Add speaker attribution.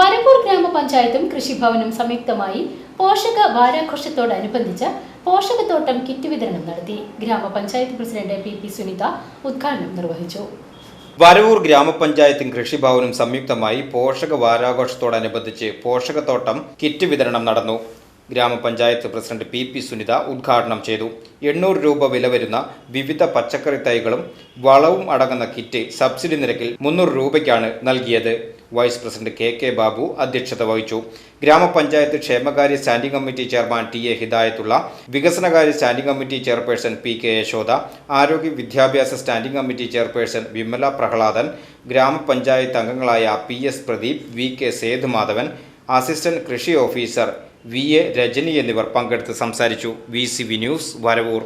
Speaker 1: വരമ്പൂർ ഗ്രാമപഞ്ചായത്തും കൃഷിഭവനും സംയുക്തമായി പോഷക വാരാഘോഷത്തോടനുബന്ധിച്ച് പോഷകത്തോട്ടം കിറ്റ് വിതരണം നടത്തി. ഗ്രാമപഞ്ചായത്ത് പ്രസിഡന്റ് പി പി സുനിത ഉദ്ഘാടനം നിർവഹിച്ചു.
Speaker 2: വരവൂർ ഗ്രാമപഞ്ചായത്തും കൃഷിഭവനും സംയുക്തമായി പോഷക വാരാഘോഷത്തോടനുബന്ധിച്ച് പോഷകത്തോട്ടം കിറ്റ് വിതരണം നടന്നു. ഗ്രാമപഞ്ചായത്ത് പ്രസിഡന്റ് പി പി സുനിത ഉദ്ഘാടനം ചെയ്തു. എണ്ണൂറ് രൂപ വില വരുന്ന വിവിധ പച്ചക്കറി തൈകളും വളവും അടങ്ങുന്ന കിറ്റ് സബ്സിഡി നിരക്കിൽ മുന്നൂറ് രൂപയ്ക്കാണ് നൽകിയത്. Vice president K K Babu അധ്യക്ഷത വഹിച്ചു. ഗ്രാമപഞ്ചായത്ത് ക്ഷേമകാര്യ standing committee chairman T A Hidayathulla വികസനകാര്യ standing committee chairperson P K Yashoda ആരോഗ്യ വിദ്യാഭ്യാസ standing committee chairperson Vimala Prahladan ഗ്രാമപഞ്ചായത്ത് അംഗങ്ങളായ P S Pradeep V K Sethumadhavan assistant കൃഷി ഓഫീസർ വി എ രജനി എന്നിവർ പങ്കെടുത്ത് സംസാരിച്ചു. V C V news Varavoor.